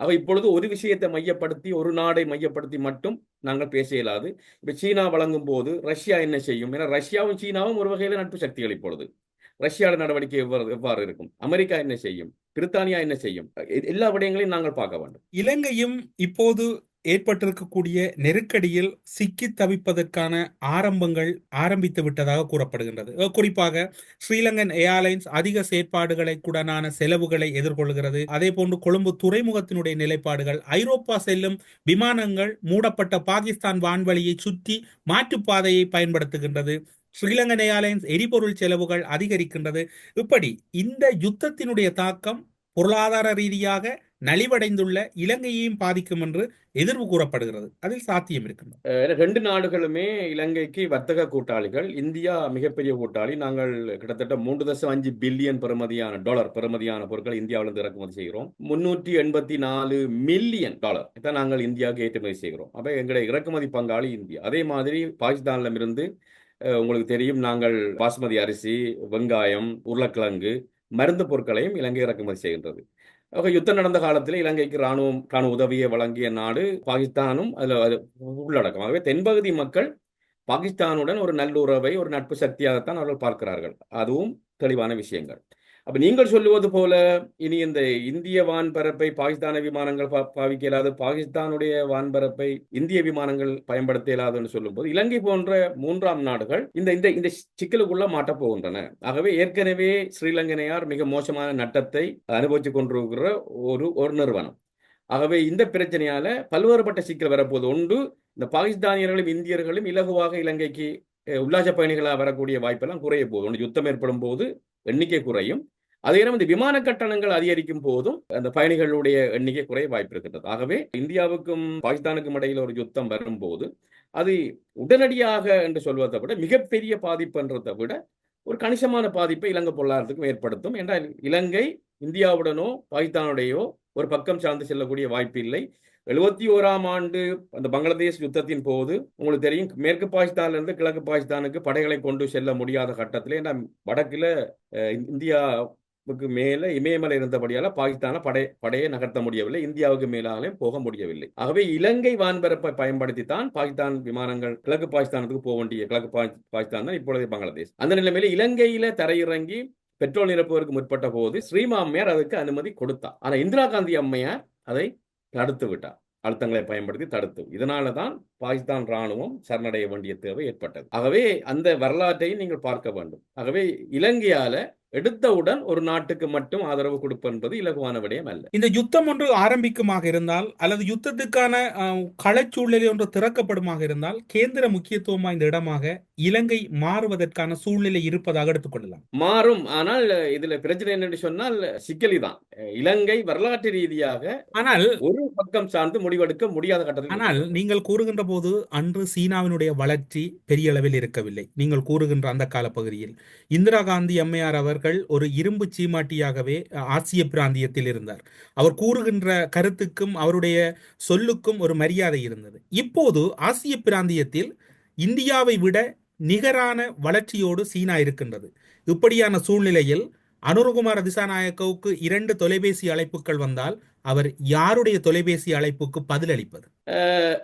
அவை இப்பொழுது ஒரு விஷயத்தை மையப்படுத்தி ஒரு நாடை மையப்படுத்தி மட்டும் நாங்கள் பேச இயலாது. இப்ப சீனா வழங்கும் போது ரஷ்யா என்ன செய்யும்? ஏன்னா ரஷ்யாவும் சீனாவும் ஒரு வகையில நட்பு சக்திகள் இப்பொழுது. ரஷ்யாவோட நடவடிக்கை எவ்வாறு எவ்வாறு இருக்கும்? அமெரிக்கா என்ன செய்யும்? பிரித்தானியா என்ன செய்யும்? எல்லா விடயங்களையும் நாங்கள் பார்க்க வேண்டும். இலங்கையும் இப்போது ஏற்பட்டிருக்கக்கூடிய நெருக்கடியில் சிக்கி தவிப்பதற்கான ஆரம்பங்கள் ஆரம்பித்து விட்டதாக கூறப்படுகின்றது. குறிப்பாக ஸ்ரீலங்கன் ஏர்லைன்ஸ் அதிக செயற்பாடுகளுக்குடனான செலவுகளை எதிர்கொள்கிறது. அதே போன்று கொழும்பு துறைமுகத்தினுடைய நிலைப்பாடுகள் ஐரோப்பா செல்லும் விமானங்கள் மூடப்பட்ட பாகிஸ்தான் வான்வழியை சுற்றி மாற்றுப்பாதையை பயன்படுத்துகின்றது. ஸ்ரீலங்கன் ஏர்லைன்ஸ் எரிபொருள் செலவுகள் அதிகரிக்கின்றது. இப்படி இந்த யுத்தத்தினுடைய தாக்கம் பொருளாதார ரீதியாக நலிவடைந்துள்ள இலங்கையையும் பாதிக்கும் என்று எதிர்வு கூறப்படுகிறது. அதில் சாத்தியம் இருக்கின்றது. ரெண்டு நாடுகளுமே இலங்கைக்கு வர்த்தக கூட்டாளிகள். இந்தியா மிகப்பெரிய கூட்டாளி. நாங்கள் கிட்டத்தட்ட மூன்று தசம் அஞ்சு பில்லியன் பெறுமதியான டாலர் பெறுமதியான பொருட்கள் இந்தியாவிலிருந்து இறக்குமதி செய்கிறோம். முன்னூற்றி எண்பத்தி நாலு மில்லியன் டாலர். இதான் நாங்கள் இந்தியாவுக்கு ஏற்றுமதி செய்கிறோம். அப்ப எங்களுடைய இறக்குமதி பங்காளி இந்தியா. அதே மாதிரி பாகிஸ்தான்ல இருந்து உங்களுக்கு தெரியும் நாங்கள் பாஸ்மதி அரிசி வெங்காயம் உருளைக்கிழங்கு மருந்து பொருட்களையும் இலங்கை இறக்குமதி செய்கின்றது. யுத்தம் நடந்த காலத்தில் இலங்கைக்கு ராணுவம் காண உதவியை வழங்கிய நாடு பாகிஸ்தானும் அதில் அது உள்ளடக்கம். ஆகவே தென்பகுதி மக்கள் பாகிஸ்தானுடன் ஒரு நல்லுறவை ஒரு நட்பு சக்தியாகத்தான் அவர்கள் பார்க்கிறார்கள். அதுவும் தெளிவான விஷயங்கள். அப்ப நீங்கள் சொல்லுவது போல இனி இந்த இந்திய வான்பரப்பை பாகிஸ்தான விமானங்கள் பா- பாவிக்க இயலாது பாகிஸ்தானுடைய வான்பரப்பை இந்திய விமானங்கள் பயன்படுத்த இயலாதுன்னு சொல்லும்போது இலங்கை போன்ற மூன்றாம் நாடுகள் இந்த இந்த இந்த சிக்கலுக்குள்ள மாட்டப் போகின்றன. ஆகவே ஏற்கனவே ஸ்ரீலங்கனையார் மிக மோசமான நட்டத்தை அனுபவித்துக் கொண்டிருக்கிற ஒரு ஒரு நிறுவனம். ஆகவே இந்த பிரச்சனையால பல்வேறுபட்ட சிக்கல் வரப்போது. ஒன்று இந்த பாகிஸ்தானியர்களும் இந்தியர்களும் இலகுவாக இலங்கைக்கு அஹ், உல்லாச பயணிகளாக வரக்கூடிய வாய்ப்பெல்லாம் குறைய போகுது. ஒன்று யுத்தம் ஏற்படும் போது எண்ணிக்கை குறையும். அதே நேரம் இந்த விமான கட்டணங்கள் அதிகரிக்கும் போதும் அந்த பயணிகளுடைய எண்ணிக்கை குறைய வாய்ப்பு இருக்கின்றது. ஆகவே இந்தியாவுக்கும் பாகிஸ்தானுக்கும் இடையில் ஒரு யுத்தம் வரும்போது அது உடனடியாக என்று சொல்வதை விட மிகப்பெரிய பாதிப்புன்றதை விட ஒரு கணிசமான பாதிப்பை இலங்கை பொருளாதாரத்துக்கும் ஏற்படுத்தும். என்றால் இலங்கை இந்தியாவுடனோ பாகிஸ்தானுடையோ ஒரு பக்கம் சார்ந்து செல்லக்கூடிய வாய்ப்பு இல்லை. எழுபத்தி ஓராம் ஆண்டு அந்த பங்களாதேஷ் யுத்தத்தின் போது உங்களுக்கு தெரியும் மேற்கு பாகிஸ்தான்லேருந்து கிழக்கு பாகிஸ்தானுக்கு படைகளை கொண்டு செல்ல முடியாத கட்டத்திலே ஏன்னா வடக்கில் இந்தியா இந்தியாவுக்கு மேலே இமயமலை இருந்தபடியால பாகிஸ்தான படை படையை நகர்த்த முடியவில்லை. இந்தியாவுக்கு மேலாலையும் போக முடியவில்லை. ஆகவே இலங்கை வான்பரப்பை பயன்படுத்தி தான் பாகிஸ்தான் விமானங்கள் கிழக்கு பாகிஸ்தானத்துக்கு போக வேண்டிய கிழக்கு பாகிஸ்தான் தான் இப்பொழுது பங்களாதேஷ். அந்த நிலைமையில இலங்கையில தரையிறங்கி பெட்ரோல் நிரப்புவதற்கு முற்பட்ட போது ஸ்ரீமா அம்மையார் அதுக்கு அனுமதி கொடுத்தார். ஆனா இந்திரா காந்தி அம்மையார் அதை தடுத்து விட்டார். அழுத்தங்களை பயன்படுத்தி தடுத்து இதனால தான் பாகிஸ்தான் ராணுவம் சரணடைய வேண்டிய தேவை ஏற்பட்டது. ஆகவே அந்த வரலாற்றை நீங்கள் பார்க்க வேண்டும். ஆகவே இலங்கையால எடுத்தவுடன் ஒரு நாட்டுக்கு மட்டும் ஆதரவு கொடுப்பது என்பது இலகுவான விடயம் அல்ல. இந்த யுத்தம் ஒன்று ஆரம்பிக்குமாக இருந்தால் அல்லது யுத்தத்துக்கான அஹ், களச்சூழ்நிலை ஒன்று திறக்கப்படுமாக இருந்தால் கேந்திர முக்கியத்துவம் வாய்ந்த இடமாக இலங்கை மாறுவதற்கான சூழ்நிலை இருப்பதாக எடுத்துக்கொள்ளலாம். மாறும். ஆனால் இதுல பிரச்சனை என்னன்னு சொன்னால் சிக்கலிதான் இலங்கை வரலாற்று ரீதியாக ஆனால் ஒரு பக்கம் சார்ந்து முடிவெடுக்க முடியாத கட்டத்தில் ஆனால். நீங்கள் கூறுகின்ற போது அன்று சீனாவினுடைய வளர்ச்சி பெரிய அளவில் இருக்கவில்லை. நீங்கள் கூறுகின்ற அந்த காலப்பகுதியில் இந்திரா காந்தி அம்மையார் அவர்கள் ஒரு இரும்பு சீமாட்டியாகவே ஆசிய பிராந்தியத்தில் இருந்தார். அவர் கூறுகின்ற கருத்துக்கும் அவருடைய சொல்லுக்கும் ஒரு மரியாதை இருந்தது. இப்போது ஆசிய பிராந்தியத்தில் இந்தியாவை விட நிகரான வளர்ச்சியோடு சீனா இருக்கின்றது. இப்படியான சூழ்நிலையில் அனுரகுமார திசாநாயக்கவுக்கு இரண்டு தொலைபேசி அழைப்புகள் வந்தால் அவர் யாருடைய தொலைபேசி அழைப்புக்கு பதிலளிப்பது?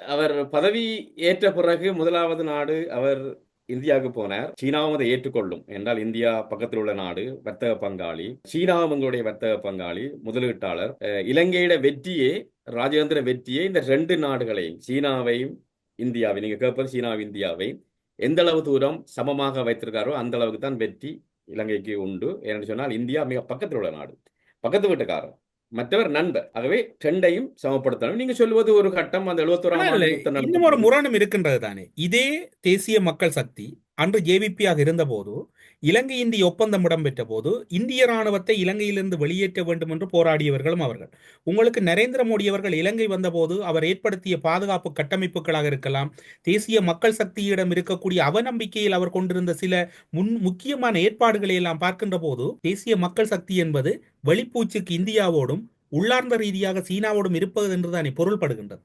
அவர் பதவி ஏற்ற பிறகு முதலாவது நாடு அவர் இந்தியாவுக்கு போனார். சீனாவும் அதை ஏற்றுக்கொள்ளும். என்றால் இந்தியா பக்கத்தில் உள்ள நாடு வர்த்தக பங்காளி. சீனாவும் எங்களுடைய வர்த்தக பங்காளி முதலீட்டாளர். அஹ், வெற்றியே ராஜேந்திர வெற்றியே இந்த ரெண்டு நாடுகளையும் சீனாவையும் இந்தியாவை நீங்க கேட்பது சீனா இந்தியாவை எந்த அளவு தூரம் சமமாக வைத்திருக்காரோ அந்த அளவுக்கு தான் வெற்றி இலங்கைக்கு உண்டு. ஏன்னு சொன்னால் இந்தியா மிக பக்கத்தில் உள்ள நாடு. பக்கத்து வீட்டுக்காரர் மற்றவர் நண்பர். ஆகவே ரெண்டையும் சமப்படுத்தணும். நீங்க சொல்வது ஒரு கட்டம். அந்த எழுபத்தோராம் ஒரு முரணும் இருக்கின்றது தானே இதே தேசிய மக்கள் சக்தி அன்று ஜேவிபியாக இருந்தபோது இலங்கை இந்திய ஒப்பந்தம் இடம்பெற்ற போது இந்திய ராணுவத்தை இலங்கையிலிருந்து வெளியேற்ற வேண்டும் என்று போராடியவர்களும் அவர்கள். உங்களுக்கு நரேந்திர மோடி அவர்கள் இலங்கை வந்தபோது அவர் ஏற்படுத்திய பாதுகாப்பு கட்டமைப்புகளாக இருக்கலாம் தேசிய மக்கள் சக்தியிடம் இருக்கக்கூடிய அவநம்பிக்கையில் அவர் கொண்டிருந்த சில முன் முக்கியமான ஏற்பாடுகளை எல்லாம் பார்க்கின்ற போது தேசிய மக்கள் சக்தி என்பது வெளிப்பூச்சுக்கு இந்தியாவோடும் உள்ளார்ந்த ரீதியாக சீனாவோடும் இருப்பது என்றுதான் பொருள்படுகின்றது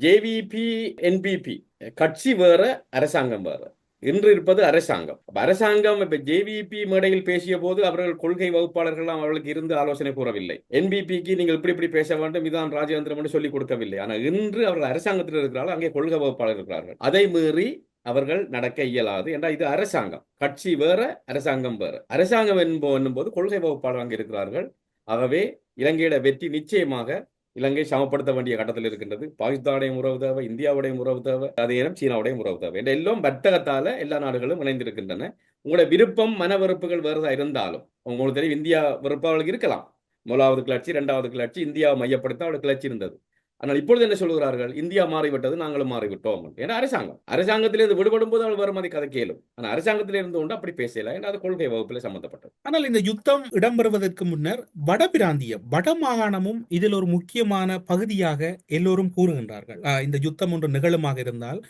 ஜேவிபி என்பிபி கட்சி வேற அரசாங்கம் வேற. இன்று இருப்பது அரசாங்கம் அரசாங்கம் இப்ப ஜேவிபி மேடையில் பேசிய போது அவர்கள் கொள்கை வகுப்பாளர்கள் அவர்களுக்கு இருந்து ஆலோசனை கூறவில்லை. என்பிபிக்கு நீங்கள் இப்படி இப்படி பேச வேண்டும் இதான் ராஜேந்திரம் என்று சொல்லிக் கொடுக்கவில்லை. ஆனால் இன்று அவர்கள் அரசாங்கத்தில் இருக்கிறார்கள் அங்கே கொள்கை வகுப்பாளர் இருக்கிறார்கள். அதை மீறி அவர்கள் நடக்க இயலாது என்றால் இது அரசாங்கம். கட்சி வேற அரசாங்கம் வேற. அரசாங்கம் என்போ என்னும்போது கொள்கை வகுப்பாளர் அங்கே இருக்கிறார்கள். ஆகவே இலங்கையிட வெற்றி நிச்சயமாக இலங்கை சமப்படுத்த வேண்டிய கட்டத்தில் இருக்கின்றது. பாகிஸ்தானுடைய உறவு தேவை இந்தியாவுடைய உறவு தேவை அதே நேரம் சீனாவுடைய உறவு தேவை என்ற எல்லாம் வர்த்தகத்தால எல்லா நாடுகளும் இணைந்திருக்கின்றன. உங்களோட விருப்பம் மன வெறுப்புகள் வேறுதா இருந்தாலும் உங்களுக்கு தெரியும் இந்தியா வெறுப்பு அவளுக்கு இருக்கலாம். முதலாவது கிளர்ச்சி இரண்டாவது கிளர்ச்சி இந்தியாவை மையப்படுத்த அவளுக்கு கிளர்ச்சி இருந்தது. ஆனால் இப்பொழுது என்ன சொல்கிறார்கள்? இந்தியா மாறிவிட்டது நாங்களும் மாறிவிட்டோம். ஏன்னா அரசாங்கம். அரசாங்கத்திலிருந்து விடுபடும் போது அவள் வருமதி கதை கேளும் ஆனால் அரசாங்கத்தில் இருந்து கொண்டு அப்படி பேசல ஏன்னா அது கொள்கை வகுப்பில் சம்பந்தப்பட்டது. ஆனால் இந்த யுத்தம் இடம்பெறுவதற்கு முன்னர் வட பிராந்தியம் வட மாகாணமும் இதில் ஒரு முக்கியமான பகுதியாக எல்லோரும் கூறுகின்றார்கள். இந்த யுத்தம் ஒன்று நிகழுமாக இருந்தால்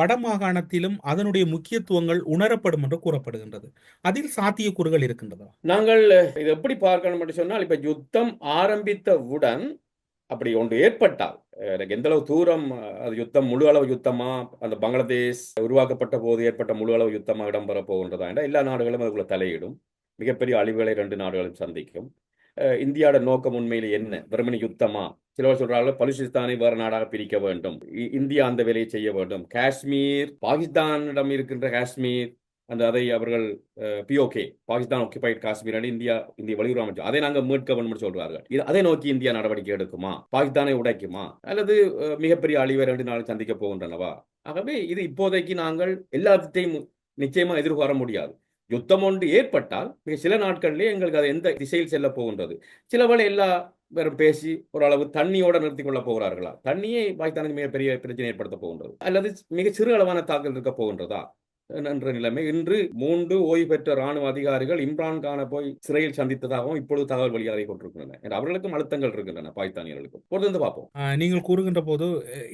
வட மாகாணத்திலும் அதனுடைய முக்கியத்துவங்கள் உணரப்படும் என்று கூறப்படுகின்றது. அதில் சாத்தியக்கூறுகள் இருக்கின்றதா? நாங்கள் இது எப்படி பார்க்கணும் சொன்னால் இப்ப யுத்தம் ஆரம்பித்தவுடன் அப்படி ஒன்று ஏற்பட்டால் எனக்கு எந்த அளவு தூரம் அது யுத்தம் முழு அளவு யுத்தமா அந்த பங்களாதேஷ் உருவாக்கப்பட்ட போது ஏற்பட்ட முழு அளவு யுத்தமா இடம்பெற போகின்றதா என்றால் எல்லா நாடுகளும் அதுக்குள்ள தலையிடும். மிகப்பெரிய அழிவுகளை ரெண்டு நாடுகளும் சந்திக்கும். இந்தியாவோட நோக்கம் உண்மையில் என்ன? வெறுமனி யுத்தமா? சிலவர் சொல்றாங்க பலுசிஸ்தானை வேறு நாடாக பிரிக்க வேண்டும். இ- இந்தியா அந்த வேலையை செய்ய வேண்டும். காஷ்மீர் பாகிஸ்தானிடம் இருக்கின்ற காஷ்மீர் அந்த அதை அவர்கள் பிஓகே பாகிஸ்தான் ஒக்கிபைட் காஷ்மீர் என்று இந்தியா இந்திய வெளியுறவு அமைச்சர். அதை நாங்கள் மீட்க வேண்டும் சொல்றார்கள் இது அதை நோக்கி இந்தியா நடவடிக்கை எடுக்குமா? பாகிஸ்தானை உடைக்குமா? அல்லது மிகப்பெரிய அழிவை ரெண்டு நாள் சந்திக்க போகின்றனவா? ஆகவே இது இப்போதைக்கு நாங்கள் எல்லாத்தையும் நிச்சயமா எதிர்பார முடியாது. யுத்தம் ஒன்று ஏற்பட்டால் மிக சில நாட்களிலே எங்களுக்கு அது எந்த திசையில் செல்ல போகின்றது? சிலவளை எல்லா வெறும் பேசி ஓரளவு தண்ணியோட நிறுத்திக் கொள்ள போகிறார்களா? தண்ணியே பாகிஸ்தானுக்கு மிகப்பெரிய பிரச்சனை ஏற்படுத்த போகின்றது. அல்லது மிக சிறு அளவான தாக்கல் இருக்க போகின்றதா? என்ற நிலைமை. இன்று மூன்று ஓய்வு பெற்ற ராணுவ அதிகாரிகள் இம்ரான் கான போய் சிறையில் சந்தித்ததாகவும் இப்பொழுது தகவல் வெளியாகி கொண்டிருக்கின்றன. அவர்களுக்கும் அழுத்தங்கள் இருக்கின்றன பாகிஸ்தானியர்களுக்கும் பொறுத்து பார்ப்போம். நீங்கள் கூறுகின்ற போது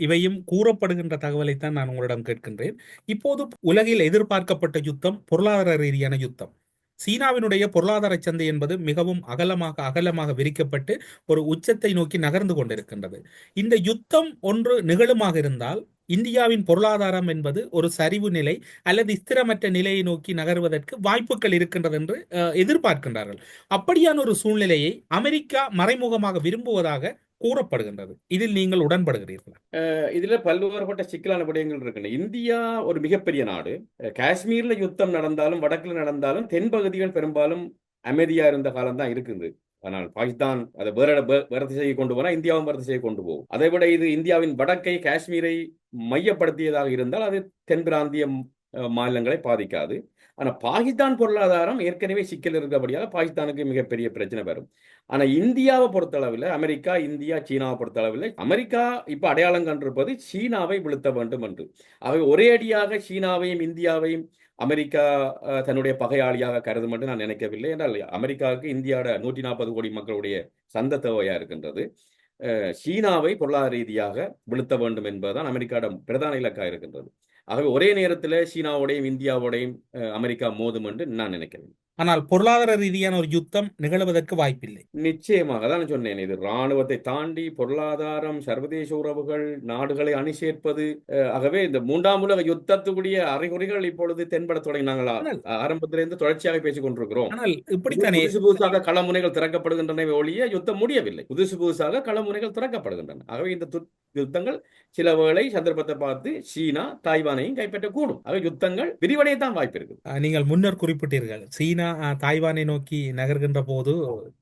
இவையும் கூறப்படுகின்ற தகவலைத்தான் நான் உங்களிடம் கேட்கின்றேன். இப்போது உலகில் எதிர்பார்க்கப்பட்ட யுத்தம் பொருளாதார ரீதியான யுத்தம். சீனாவினுடைய பொருளாதார சந்தை என்பது மிகவும் அகலமாக அகலமாக விரிக்கப்பட்டு ஒரு உச்சத்தை நோக்கி நகர்ந்து கொண்டிருக்கின்றது. இந்த யுத்தம் ஒன்று நிகழுமாக இருந்தால் இந்தியாவின் பொருளாதாரம் என்பது ஒரு சரிவு நிலை அல்லது ஸ்திரமற்ற நிலையை நோக்கி நகர்வதற்கு வாய்ப்புகள் இருக்கின்றது என்று எதிர்பார்க்கின்றார்கள். அப்படியான ஒரு சூழ்நிலையை அமெரிக்கா மறைமுகமாக விரும்புவதாக கூறப்படுகின்றது. இதில் நீங்கள் உடன்படுகிறீர்களா? இதுல பல்வேறுபட்ட சிக்கலான விடயங்கள் இருக்கின்றன. இந்தியா ஒரு மிகப்பெரிய நாடு. காஷ்மீர்ல யுத்தம் நடந்தாலும் வடக்குல நடந்தாலும் தென்பகுதிகள் பெரும்பாலும் அமைதியா இருந்த காலம் தான் இருக்குது. ஆனால் பாகிஸ்தான் அதை வேற வேற திசையை கொண்டு போனா இந்தியாவும் வேற திசையை கொண்டு போகும். அதை விட இது இந்தியாவின் வடக்கை காஷ்மீரை மையப்படுத்தியதாக இருந்தால் அது தென் பிராந்திய மாநிலங்களை பாதிக்காது. ஆனால் பாகிஸ்தான் பொருளாதாரம் ஏற்கனவே சிக்கல் இருக்கிறபடியால் பாகிஸ்தானுக்கு மிகப்பெரிய பிரச்சனை வரும். ஆனால் இந்தியாவை பொறுத்தளவில் அமெரிக்கா இந்தியா சீனாவை பொறுத்தளவில் அமெரிக்கா இப்போ அடையாளம் கண்டிருப்பது சீனாவை வீழ்த்த வேண்டும் என்று. அவை ஒரே அடியாக சீனாவையும் இந்தியாவையும் அமெரிக்கா தன்னுடைய பகையாளியாக கருதும் என்று நான் நினைக்கவில்லை. என்றால் அமெரிக்காவுக்கு இந்தியாவோட நூற்றி நாற்பது கோடி மக்களுடைய சந்த தேவையாக இருக்கின்றது. சீனாவை பொருளாதார ரீதியாக வீழ்த்த வேண்டும் என்பதுதான் அமெரிக்காவிடம் பிரதான இலக்காக இருக்கின்றது. ஆகவே ஒரே நேரத்தில் சீனாவோடையும் இந்தியாவோடையும் அஹ், அமெரிக்கா மோதும் என்று நான் நினைக்கிறேன். ஆனால் பொருளாதார ரீதியான ஒரு யுத்தம் நிகழ்வதற்கு வாய்ப்பில்லை. நிச்சயமாக தான் சொன்னேன். இது இராணுவத்தை தாண்டி பொருளாதாரம் சர்வதேச உறவுகள் நாடுகளை அணி சேர்ப்பது ஆகவே இந்த மூன்றாம் உலக யுத்தத்துக்குரிய அறிகுறிகள் இப்பொழுது தென்பட தொடங்கினாங்களா? ஆரம்பத்திலிருந்து தொடர்ச்சியாக பேசிக் கொண்டிருக்கிறோம். ஆனால் இப்படித்தானே? புதுசு புதுசாக களமுனைகள் திறக்கப்படுகின்றன ஒழிய யுத்தம் முடியவில்லை. புதுசு புதுசாக களமுனைகள் திறக்கப்படுகின்றன. ஆகவே இந்த யுத்தங்கள் சில வேளை சந்தர்ப்பத்தை பார்த்து சீனா தாய்வானையும் கைப்பற்றக்கூடும். ஆகவே யுத்தங்கள் விரிவடையத்தான் வாய்ப்பு இருக்கு நீங்கள் முன்னர் குறிப்பிட்டீர்கள். சீனா சீனா தாய்வானை நோக்கி நகர்கின்ற போது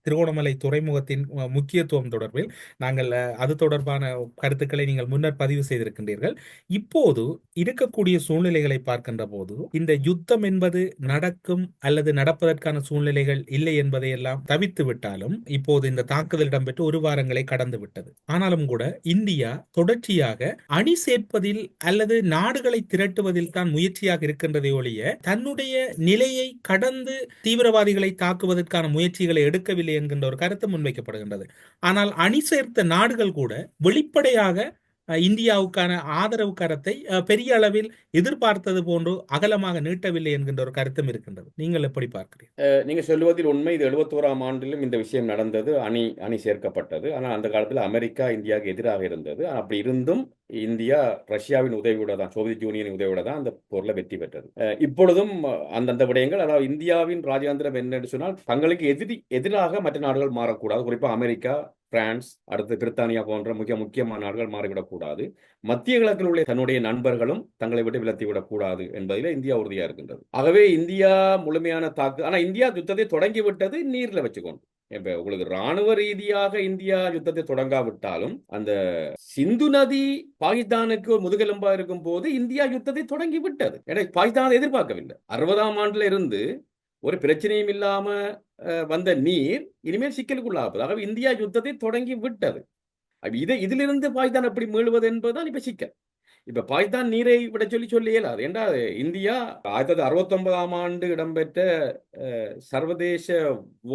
திருகோணமலை துறைமுகத்தின் முக்கியத்துவம் தொடர்பில் நாங்கள் அது தொடர்பான கருத்துக்களை நீங்கள் முன்னர் பதிவு செய்திருக்கின்றீர்கள். இப்போது இருக்கக்கூடிய சூழ்நிலைகளை பார்க்கின்ற போது இந்த யுத்தம் என்பது நடக்கும் அல்லது நடப்பதற்கான சூழ்நிலைகள் இல்லை என்பதை எல்லாம் தவித்து விட்டாலும் இப்போது இந்த தாக்குதல் இடம்பெற்று ஒரு வாரங்களை கடந்து விட்டது. ஆனாலும் கூட இந்தியா தொடர்ச்சியாக அணி சேர்ப்பதில் அல்லது நாடுகளை திரட்டுவதில் தான் முயற்சியாக இருக்கின்றதை ஒழிய தன்னுடைய நிலையை கடந்து தீவிரவாதிகளை தாக்குவதற்கான முயற்சிகளை எடுக்கவில்லை என்கின்ற ஒரு கருத்து முன்வைக்கப்படுகின்றது. ஆனால் அணி சேர்த்த நாடுகள் கூட வெளிப்படையாக இந்தியாவுக்கான ஆதரவு கரத்தை பெரிய அளவில் எதிர்பார்த்தது போன்று அகலமாக நீட்டவில்லை என்கின்ற ஒரு கருத்தும் இருக்கின்றது. நீங்கள் எப்படி பார்க்கிறீர்கள்? நீங்க சொல்லுவதில் உண்மை இது எழுபத்தோராம் ஆண்டிலும் இந்த விஷயம் நடந்தது அணி அணி சேர்க்கப்பட்டது. ஆனால் அந்த காலத்தில் அமெரிக்கா இந்தியாவுக்கு எதிராக இருந்தது. அப்படி இருந்தும் இந்தியா ரஷ்யாவின் உதவியோட தான் சோவியத் யூனியனின் உதவியோட தான் அந்த போர்ல வெற்றி பெற்றது. இப்பொழுதும் அந்தந்த விடயங்கள் அதாவது இந்தியாவின் ராஜாந்திரம் என்னன்னு சொன்னால் தங்களுக்கு எதிரி எதிராக மற்ற நாடுகள் மாறக்கூடாது. குறிப்பாக அமெரிக்கா பிரான்ஸ் அடுத்து பிரித்தானியா போன்ற மிக முக்கியமான நாடுகள் மாறிவிடக்கூடாது. மத்திய கிழக்கில் உள்ள தன்னுடைய நண்பர்களும் தங்களை விட்டு விலத்தி விடக்கூடாது என்பதில் இந்தியா உறுதியா இருக்கின்றது. ஆகவே இந்தியா முழுமையான தாக்கு ஆனா இந்தியா யுத்தத்தை தொடங்கிவிட்டது நீர்ல வச்சுக்கொண்டு இப்ப உங்களுக்கு ராணுவ ரீதியாக இந்தியா யுத்தத்தை தொடங்காவிட்டாலும் அந்த சிந்து நதி பாகிஸ்தானுக்கு ஒரு முதுகெலும்பா இருக்கும் போது இந்தியா யுத்தத்தை தொடங்கி விட்டது ஏன்னா பாகிஸ்தான் எதிர்பார்க்கவில்லை. அறுபதாம் ஆண்டுல இருந்து ஒரு பிரச்சனையும் இல்லாம வந்த நீர் இனிமேல் சிக்கலுக்குள்ளாகுது ஆகவே இந்தியா யுத்தத்தை தொடங்கி விட்டது. இதை இதிலிருந்து பாகிஸ்தான் எப்படி மீளுவது என்பதுதான் இப்ப சிக்கல். இப்ப பாகிஸ்தான் நீரை விட சொல்லி சொல்லி இயலாது ஏண்டா இந்தியா ஆயிரத்தி தொள்ளாயிரத்தி அறுபத்தி ஒன்பதாம் ஆண்டு இடம்பெற்ற சர்வதேச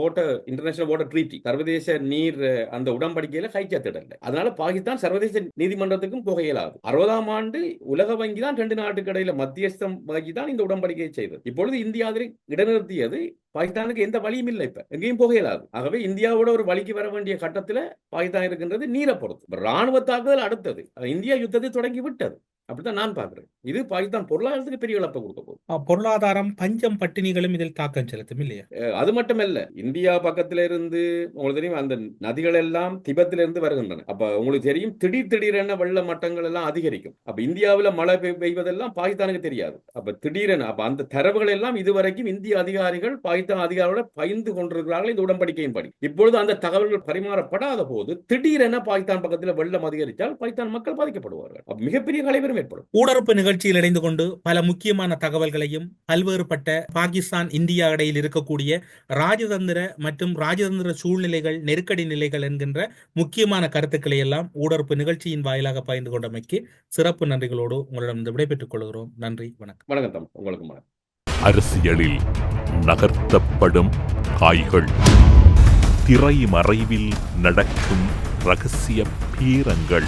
ஓட்டர் இன்டர்நேஷனல் வாட்டர் ட்ரீட்டி சர்வதேச நீர் அந்த உடன்படிக்கையில கைச்சாத்திடல. அதனால பாகிஸ்தான் சர்வதேச நீதிமன்றத்துக்கும் போக இயலாது அறுபதாம் ஆண்டு உலக வங்கி தான் ரெண்டு நாட்டுக்கு இடையில மத்தியஸ்தம் வங்கி தான் இந்த உடன்படிக்கையை செய்தது. இப்பொழுது இந்தியா அதில் இடநிறுத்தியது பாகிஸ்தானுக்கு எந்த வழியும் இல்லை இப்ப. எங்கேயும் போக இயலாது. ஆகவே இந்தியாவோட ஒரு வழிக்கு வர வேண்டிய கட்டத்துல பாகிஸ்தான் இருக்கின்றது நீரை பொறுத்து. ராணுவ தாக்குதல் அடுத்தது. இந்தியா யுத்தத்தை தொடங்கி விட்டது. அப்படித்தான் நான் பார்க்கிறேன். இது பாகிஸ்தான் பொருளாதாரத்துக்கு பெரிய இழப்பை கொடுக்க போகுது. பொருளாதாரம் பஞ்சம் பட்டினிகளும் இதில் தாக்கம் செலுத்தும் இல்லையா? அது மட்டுமல்ல இந்தியா பக்கத்துல இருந்து உங்களுக்கு தெரியும் அந்த நதிகள் எல்லாம் திபெத்தில இருந்து வருகின்றன. அப்ப உங்களுக்கு தெரியும் திடீர் திடீரென வெள்ள மட்டங்கள் எல்லாம் அதிகரிக்கும். அப்ப இந்தியாவுல மழை பெய்- பெய்வதெல்லாம் பாகிஸ்தானுக்கு தெரியாது. அப்ப திடீரென அப்ப அந்த தரவுகள் எல்லாம் இதுவரைக்கும் இந்திய அதிகாரிகள் பாகிஸ்தான் அதிகாரிகளோட பகிர்ந்து கொண்டிருக்கிறார்கள் இந்த உடன்படிக்கையின் படி இப்பொழுது அந்த தகவல்கள் பரிமாறப்படாத போது திடீரென பாகிஸ்தான் பக்கத்துல வெள்ளம் அதிகரித்தால் பாகிஸ்தான் மக்கள் பாதிக்கப்படுவார்கள். அப்ப மிகப்பெரிய கலைவரம் ஏற்படும் ஊடறுப்பு நிகழ்ச்சியில் இணைந்து கொண்டு பல முக்கியமான தகவல்களையும் பல்வேறுபட்ட பாகிஸ்தான் இந்தியா இடையில் இருக்கக்கூடிய ராஜதந்திர மற்றும் ராஜதந்திர சூழ்நிலைகள் நெருக்கடி நிலைகள் என்கின்ற முக்கியமான கருத்துக்களை எல்லாம் ஊடறுப்பு நிகழ்ச்சியின் வாயிலாக பகிர்ந்து கொண்டமைக்கு சிறப்பு நன்றிகளோடு உங்களிடம் இந்த விடைபெற்றுக் கொள்கிறோம். நன்றி வணக்கம். வணக்கம் உங்களுக்கு வணக்கம். அரசியலில் நகர்த்தப்படும் காய்கள். திரைமறைவில் நடக்கும் ரகசிய பீரங்கள்.